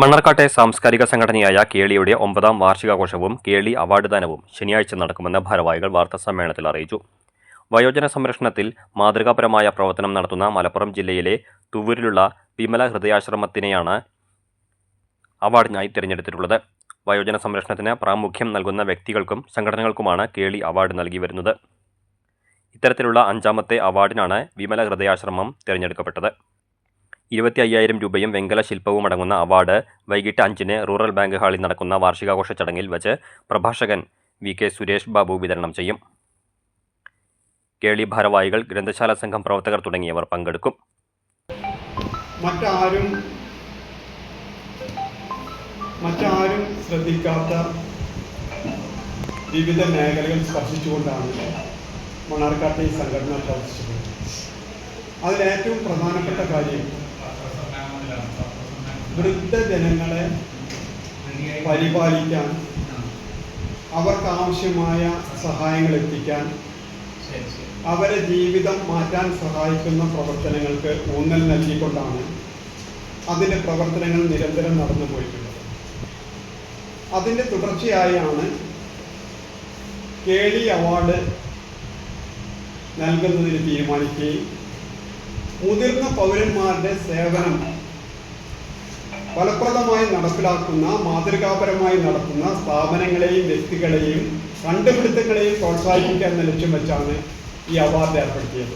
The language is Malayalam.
മണ്ണാർക്കാട്ടെ സാംസ്കാരിക സംഘടനയായ കേളിയുടെ ഒമ്പതാം വാർഷികാഘോഷവും കേളി അവാർഡ് ദാനവും ശനിയാഴ്ച നടക്കുമെന്ന് ഭാരവാഹികൾ വാർത്താസമ്മേളനത്തിൽ അറിയിച്ചു. വയോജന സംരക്ഷണത്തിൽ മാതൃകാപരമായ പ്രവർത്തനം നടത്തുന്ന മലപ്പുറം ജില്ലയിലെ തുവൂരിലുള്ള വിമല ഹൃദയാശ്രമത്തിനെയാണ് അവാർഡിനായി തിരഞ്ഞെടുത്തിട്ടുള്ളത്. വയോജന സംരക്ഷണത്തിന് പ്രാമുഖ്യം നൽകുന്ന വ്യക്തികൾക്കും സംഘടനകൾക്കുമാണ് കേളി അവാർഡ് നൽകി വരുന്നത്. ഇത്തരത്തിലുള്ള അഞ്ചാമത്തെ അവാർഡിനാണ് വിമല ഹൃദയാശ്രമം തിരഞ്ഞെടുക്കപ്പെട്ടത്. ഇരുപത്തി അയ്യായിരം രൂപയും വെങ്കല ശില്പവും അടങ്ങുന്ന അവാർഡ് വൈകിട്ട് അഞ്ചിന് റൂറൽ ബാങ്ക് ഹാളിൽ നടക്കുന്ന വാർഷികാഘോഷ ചടങ്ങിൽ വച്ച് പ്രഭാഷകൻ വി കെ സുരേഷ് ബാബു വിതരണം ചെയ്യും. കേളി ഭാരവാഹികൾ ഗ്രന്ഥശാല സംഘം പ്രവർത്തകർ തുടങ്ങിയവർ പങ്കെടുക്കും. മറ്റാരും മറ്റാരും ശ്രദ്ധിക്കാത്ത വിവിധ മേഖലകൾ സ്പർശിച്ചുകൊണ്ടാണ് മണ്ണാർക്കാട്ടെ ഈ സംഘടന പ്രവർത്തിച്ചത്. അതിലേറ്റവും പ്രധാനപ്പെട്ട കാര്യം വൃദ്ധജനങ്ങളെ പരിപാലിക്കാൻ അവർക്ക് ആവശ്യമായ സഹായങ്ങൾ എത്തിക്കാൻ അവരെ ജീവിതം മാറ്റാൻ സഹായിക്കുന്ന പ്രവർത്തനങ്ങൾക്ക് ഊന്നൽ നൽകിക്കൊണ്ടാണ് അതിന്റെ പ്രവർത്തനങ്ങൾ നിരന്തരം നടന്നു പോയിട്ടുള്ളത്. അതിന്റെ തുടർച്ചയായാണ് കേളി അവാർഡ് നൽകുന്നതിന് തീരുമാനിക്കുകയും മുതിർന്ന പൗരന്മാരുടെ സേവനം ഫലപ്രദമായി നടപ്പിലാക്കുന്ന മാതൃകാപരമായി നടത്തുന്ന സ്ഥാപനങ്ങളെയും വ്യക്തികളെയും കണ്ടുപിടുത്തങ്ങളെയും പ്രോത്സാഹിപ്പിക്കുക എന്ന ലക്ഷ്യം വെച്ചാണ് ഈ അവാർഡ് ഏർപ്പെടുത്തിയത്.